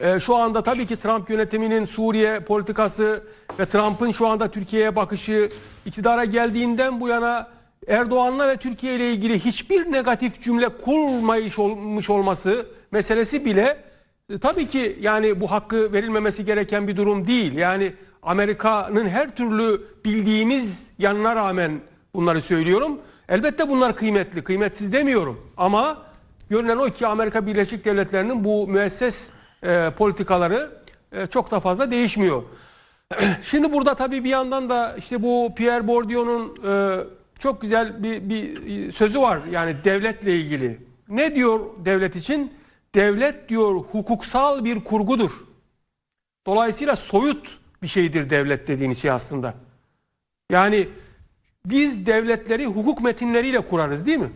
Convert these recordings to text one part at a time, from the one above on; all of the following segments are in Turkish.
Ee, şu anda tabii ki Trump yönetiminin Suriye politikası ve Trump'ın şu anda Türkiye'ye bakışı iktidara geldiğinden bu yana Erdoğan'la ve Türkiye ile ilgili hiçbir negatif cümle kurmayış olması meselesi bile e, tabii ki yani bu hakkı verilmemesi gereken bir durum değil. Yani Amerika'nın her türlü bildiğimiz yanına rağmen bunları söylüyorum. Elbette bunlar kıymetli, kıymetsiz demiyorum. Ama görünen o ki Amerika Birleşik Devletleri'nin bu müesses e, politikaları e, çok da fazla değişmiyor. Şimdi burada tabii bir yandan da işte bu Pierre Bourdieu'nun e, çok güzel bir, bir sözü var yani devletle ilgili. Ne diyor devlet için? Devlet diyor hukuksal bir kurgudur. Dolayısıyla soyut bir şeydir devlet dediğiniz şey aslında. Yani biz devletleri hukuk metinleriyle kurarız değil mi?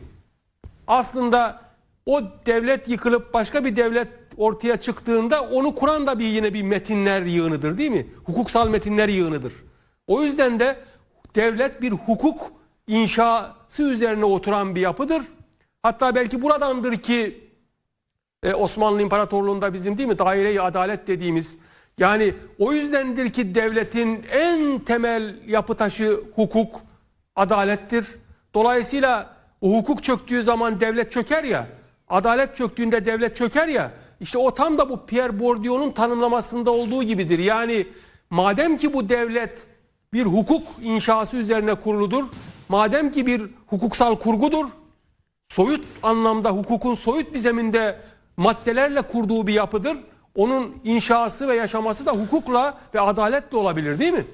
Aslında o devlet yıkılıp başka bir devlet ortaya çıktığında onu kuran da bir yine bir metinler yığınıdır değil mi? Hukuksal metinler yığınıdır. O yüzden de devlet bir hukuk inşası üzerine oturan bir yapıdır. Hatta belki buradandır ki e, Osmanlı İmparatorluğu'nda bizim değil mi daire-i adalet dediğimiz yani o yüzdendir ki devletin en temel yapı taşı hukuk, adalettir. Dolayısıyla o hukuk çöktüğü zaman devlet çöker ya, adalet çöktüğünde devlet çöker ya. İşte o tam da bu Pierre Bourdieu'nun tanımlamasında olduğu gibidir. Yani madem ki bu devlet bir hukuk inşası üzerine kuruludur, madem ki bir hukuksal kurgudur, soyut anlamda hukukun soyut bir zeminde maddelerle kurduğu bir yapıdır. Onun inşası ve yaşaması da hukukla ve adaletle olabilir değil mi?